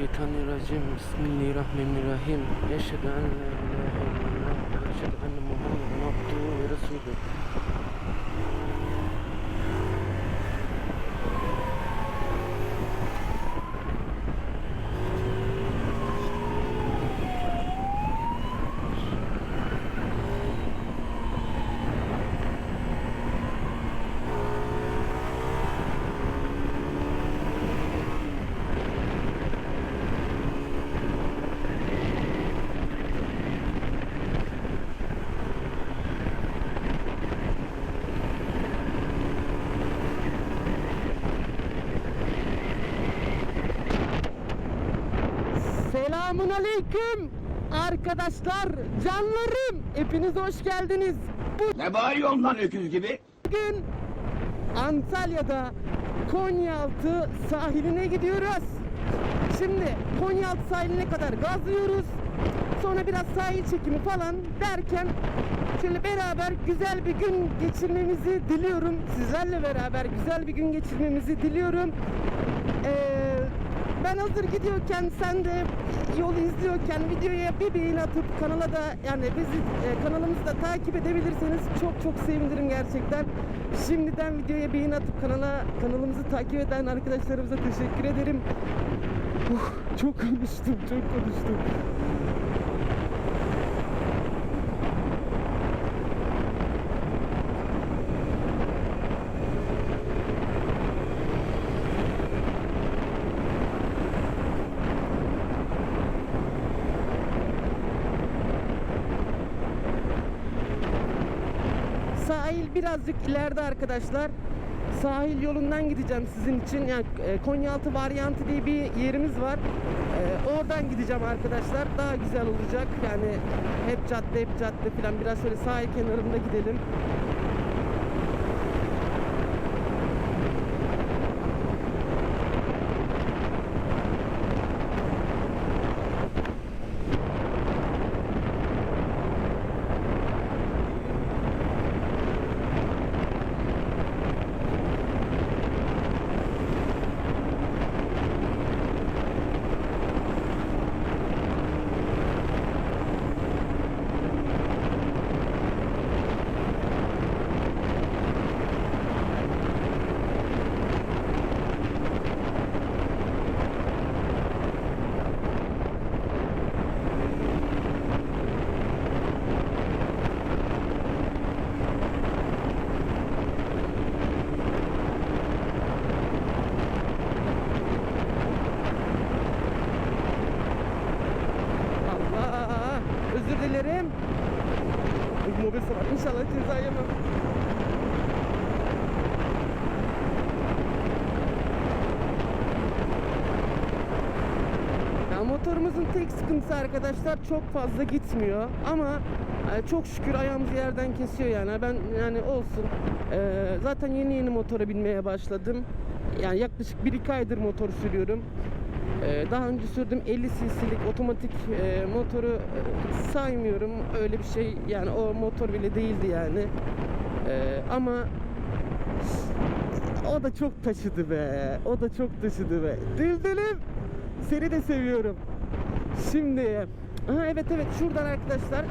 Euzubillahimineşşeytanirracim. Bismillahirrahmanirrahim. Eşhedü en la ilahe illallah ve eşhedü enne Muhammeden abduhu ve resulüh. Selamun aleyküm arkadaşlar, canlarım. Hepiniz hoş geldiniz. Ne bağırıyorsun lan öküz gibi? Bugün Antalya'da Konyaaltı sahiline gidiyoruz. Şimdi Konyaaltı sahiline kadar gazlıyoruz. Sonra biraz sahil çekimi falan derken şöyle beraber güzel bir gün geçirmemizi diliyorum. Sizlerle beraber güzel bir gün geçirmemizi diliyorum. Ben hazır gidiyorken sen de yolu izliyorken videoya bir beğeni atıp kanala da yani bizi e, kanalımızı takip edebilirseniz çok çok sevinirim gerçekten. Şimdiden videoya beğeni atıp kanala kanalımızı takip eden arkadaşlarımıza teşekkür ederim. Uh, çok konuştum, çok konuştum. Sahil birazcık ileride arkadaşlar. Sahil yolundan gideceğim sizin için. Yani e, Konyaaltı varyantı diye bir yerimiz var. E, oradan gideceğim arkadaşlar. Daha güzel olacak. Yani hep cadde hep cadde falan biraz şöyle sahil kenarında gidelim. Allah! Özür dilerim. Mobil var. İnşallah ceza yemem. Ya motorumuzun tek sıkıntısı arkadaşlar çok fazla gitmiyor. Ama e, çok şükür ayağımız yerden kesiyor yani. Ben yani olsun. E, zaten yeni yeni motora binmeye başladım. Yani yaklaşık 1-2 aydır motor sürüyorum. Ee, daha önce sürdüm 50 cc'lik otomatik e, motoru e, saymıyorum. Öyle bir şey yani o motor bile değildi yani. Ama o da çok taşıdı be. O da çok taşıdı be. Düldülüm. Seni de seviyorum. Şimdi ha evet evet şuradan arkadaşlar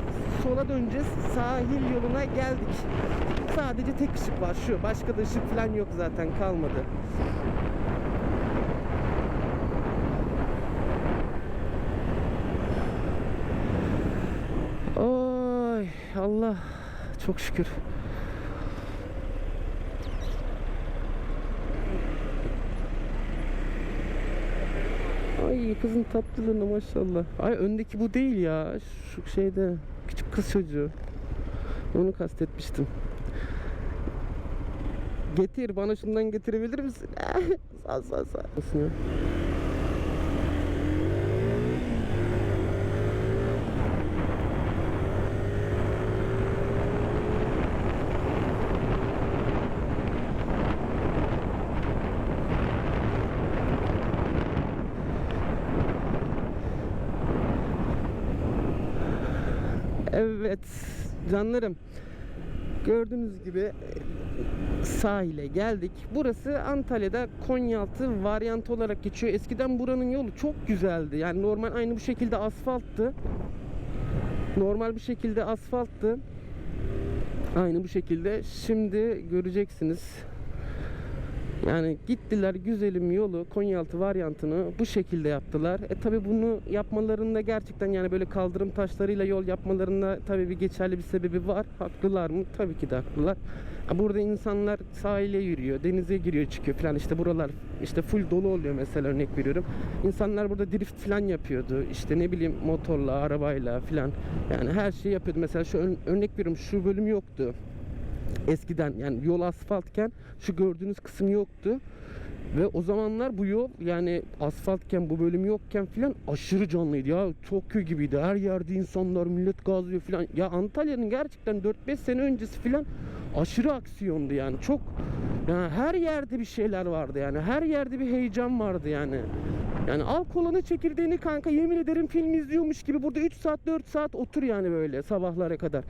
sola döneceğiz. Sahil yoluna geldik. Sadece tek ışık var şu. Başka da ışık falan yok zaten kalmadı. Oy Allah çok şükür. Ay kızın tatlılığına maşallah. Ay öndeki bu değil ya. Şu şeyde küçük kız çocuğu. Onu kastetmiştim. Getir bana şundan getirebilir misin? sağ sağ sağ. Nasıl ya? Evet canlarım. Gördüğünüz gibi e, sahile geldik. Burası Antalya'da Konyaaltı varyantı olarak geçiyor. Eskiden buranın yolu çok güzeldi. Yani normal aynı bu şekilde asfalttı. Normal bir şekilde asfalttı. Aynı bu şekilde. Şimdi göreceksiniz. Yani gittiler güzelim yolu Konyaaltı varyantını bu şekilde yaptılar. E tabi bunu yapmalarında gerçekten yani böyle kaldırım taşlarıyla yol yapmalarında tabi bir geçerli bir sebebi var. Haklılar mı? Tabii ki de haklılar. Ha, Burada insanlar sahile yürüyor, denize giriyor çıkıyor falan işte buralar işte full dolu oluyor mesela örnek veriyorum. İnsanlar burada drift falan yapıyordu. İşte ne bileyim motorla, arabayla falan. Yani her şeyi yapıyordu. Mesela şu örnek veriyorum şu bölüm yoktu eskiden yani yol asfaltken şu gördüğünüz kısım yoktu. Ve o zamanlar bu yol yani asfaltken bu bölüm yokken filan aşırı canlıydı ya. Köy gibiydi. Her yerde insanlar millet gazlıyor filan. Ya Antalya'nın gerçekten 4-5 sene öncesi filan aşırı aksiyondu yani. Çok yani her yerde bir şeyler vardı yani her yerde bir heyecan vardı yani yani al kolanı çekirdeğini kanka yemin ederim film izliyormuş gibi burada 3 saat 4 saat otur yani böyle sabahlara kadar.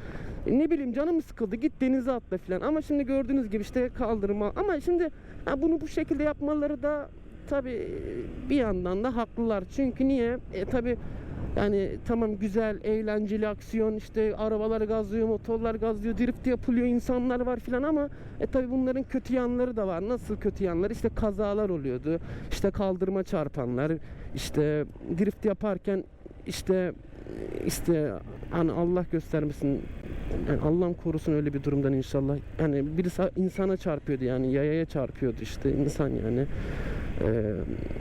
E ne bileyim canım sıkıldı git denize atla filan ama şimdi gördüğünüz gibi işte kaldırma ama şimdi ha, bunu bu şekilde yapmaları da tabi bir yandan da haklılar. Çünkü niye? E tabi yani tamam güzel, eğlenceli aksiyon işte arabalar gazlıyor, motorlar gazlıyor, drift yapılıyor, insanlar var filan ama e tabi bunların kötü yanları da var. Nasıl kötü yanları? İşte kazalar oluyordu. İşte kaldırıma çarpanlar, işte drift yaparken işte işte hani Allah göstermesin yani Allah'ım korusun öyle bir durumdan inşallah. Yani birisi insana çarpıyordu yani yayaya çarpıyordu işte insan yani. Ee,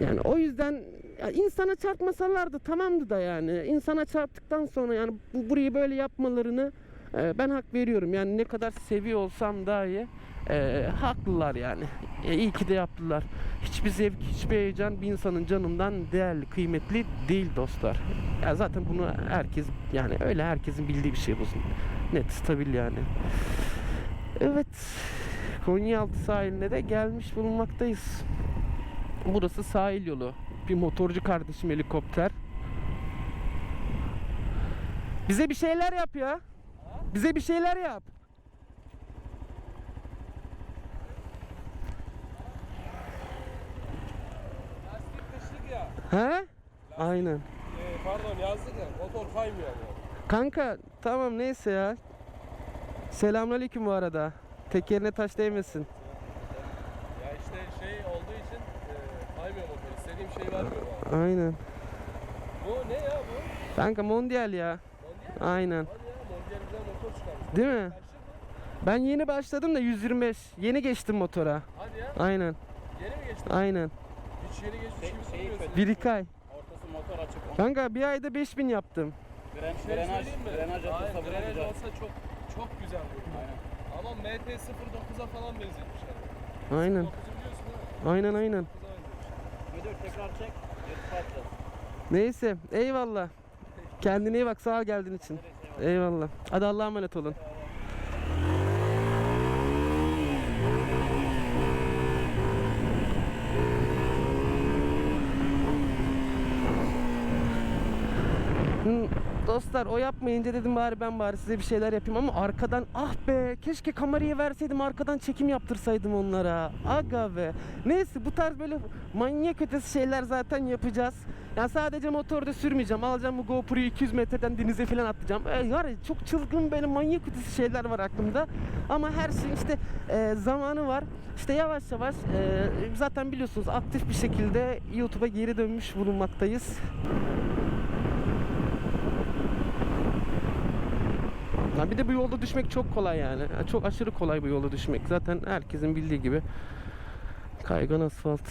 yani o yüzden ya insana çarpmasalardı tamamdı da yani. insana çarptıktan sonra yani bu burayı böyle yapmalarını e, ben hak veriyorum. Yani ne kadar seviyor olsam dahi e, haklılar yani. E, iyi ki de yaptılar. Hiçbir zevk, hiçbir heyecan bir insanın canından değerli, kıymetli değil dostlar. Ya zaten bunu herkes yani öyle herkesin bildiği bir şey bu. Net, stabil yani. Evet. Konyaaltı sahiline de gelmiş bulunmaktayız. Burası sahil yolu. Bir motorcu kardeşim helikopter. Bize bir şeyler yap ya. Bize bir şeyler yap. Lastik kışlık ya. He? Aynen. Ee, pardon yazlık ya. Motor kaymıyor yani. Kanka tamam neyse ya. Selamünaleyküm bu arada. Tekerine taş değmesin. Ya işte şey olduğu için e, kaymıyor motor. İstediğim şeyi vermiyor bana. Aynen. Bu ne ya bu? Kanka mondial ya. Mondial. Aynen. Hadi ya Mondial güzel motor çıkarmış. Değil mi? Ben yeni başladım da 125. Yeni geçtim motora. Hadi ya. Aynen. Yeni mi geçtin? Aynen. Hiç yeni geçmiş Şey- gibi şeyi durmuyorsun. Bir iki ay. Ortası motor açık. Kanka bir ayda 5000 yaptım. Gren, Şey grenaj Hayır, atılsa güzel. olsa çok çok güzel olur. Aynen. Ama MT-09'a falan benzetmiş yani. Aynen. 9'u biliyorsun değil mi? Aynen aynen. 9'a benzetmiş. Müdür tekrar çek. Neyse eyvallah. Kendine iyi bak sağ ol geldiğin için. Eyvallah. Hadi Allah'a emanet olun. Dostlar o yapmayınca dedim bari ben bari size bir şeyler yapayım ama arkadan ah be keşke kamerayı verseydim arkadan çekim yaptırsaydım onlara. Aga be. Neyse bu tarz böyle manyak ötesi şeyler zaten yapacağız. Ya sadece motorda sürmeyeceğim. Alacağım bu GoPro'yu 200 metreden denize falan atacağım. E, var ya çok çılgın böyle manyak ötesi şeyler var aklımda. Ama her şey işte e, zamanı var. İşte yavaş yavaş e, zaten biliyorsunuz aktif bir şekilde YouTube'a geri dönmüş bulunmaktayız. Bir de bu yolda düşmek çok kolay yani. Ya Çok aşırı kolay bu yolda düşmek. Zaten herkesin bildiği gibi. Kaygan asfalt.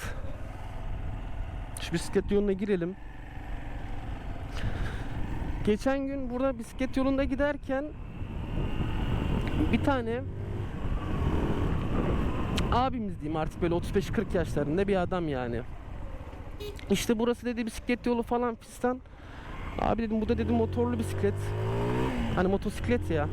Şu bisiklet yoluna girelim. Geçen gün burada bisiklet yolunda giderken bir tane abimiz diyeyim artık böyle 35-40 yaşlarında bir adam yani. İşte burası dedi bisiklet yolu falan fistan. Abi dedim bu da dedim motorlu bisiklet. Hani motosiklet ya.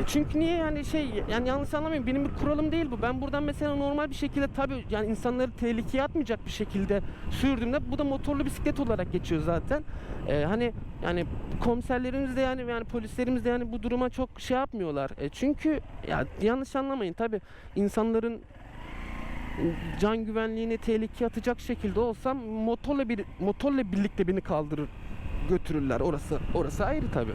E çünkü niye yani şey yani yanlış anlamayın benim bir kuralım değil bu. Ben buradan mesela normal bir şekilde tabii yani insanları tehlikeye atmayacak bir şekilde sürdüğümde bu da motorlu bisiklet olarak geçiyor zaten. Ee, hani yani komiserlerimiz de yani yani polislerimiz de yani bu duruma çok şey yapmıyorlar. E, çünkü ya yanlış anlamayın tabii insanların can güvenliğini tehlikeye atacak şekilde olsam motorla bir motorla birlikte beni kaldırır götürürler orası orası ayrı tabi.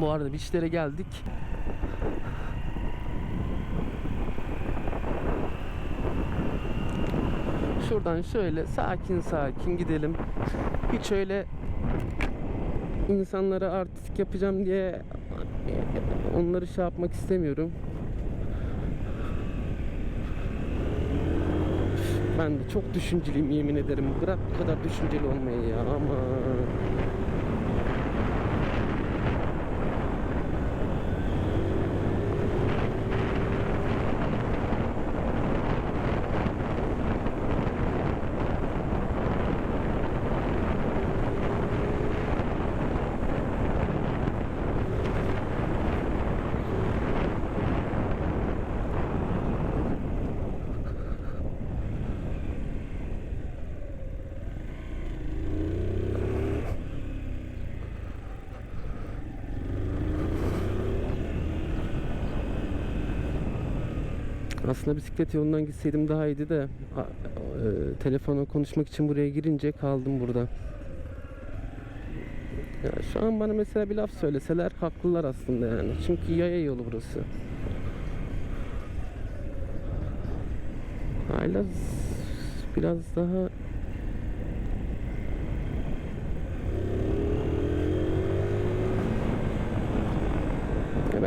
Bu arada bir işlere geldik. Şuradan şöyle sakin sakin gidelim. Hiç öyle insanlara artistik yapacağım diye onları şey yapmak istemiyorum. Ben de çok düşünceliyim yemin ederim. Bırak bu kadar düşünceli olmayı ya ama. Aslında bisiklet yolundan gitseydim daha iyiydi de e, telefona konuşmak için buraya girince kaldım burada. Ya şu an bana mesela bir laf söyleseler haklılar aslında yani. Çünkü yaya yolu burası. Hala biraz daha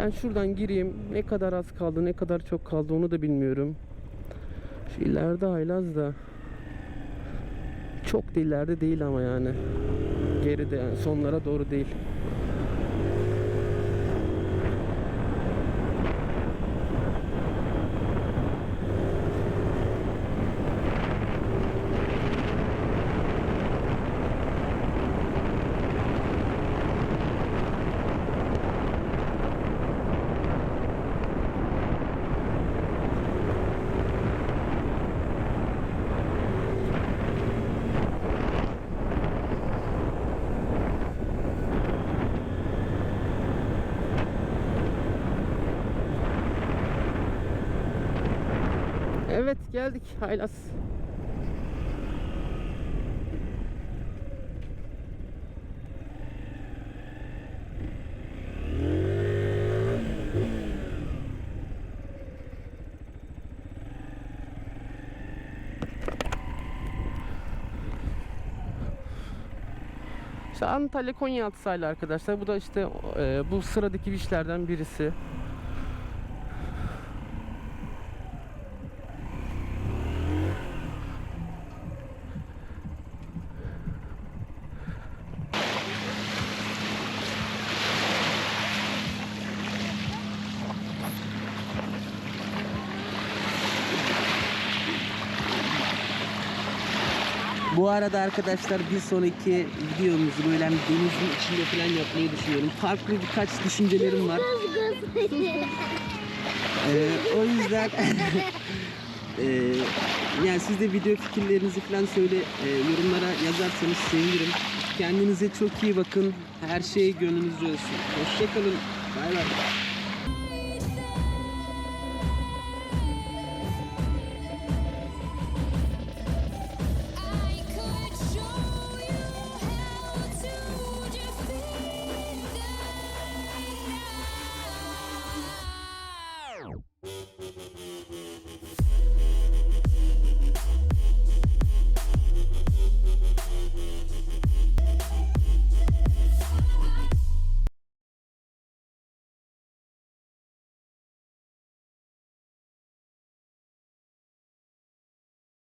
Ben şuradan gireyim. Ne kadar az kaldı, ne kadar çok kaldı onu da bilmiyorum. Şu ileride haylaz da. Çok da ileride değil ama yani. Geride yani sonlara doğru değil. Evet geldik haylaz. İşte Antalya Konyaaltı sahili arkadaşlar. Bu da işte e, bu sıradaki işlerden birisi. Arada arkadaşlar bir sonraki videomuzu böyle hani denizin içinde falan yapmayı düşünüyorum. Farklı birkaç düşüncelerim var. Ee, o yüzden ee, yani siz de video fikirlerinizi falan söyle e, yorumlara yazarsanız sevinirim. Kendinize çok iyi bakın. Her şey gönlünüzce olsun. Hoşçakalın. Bay bay.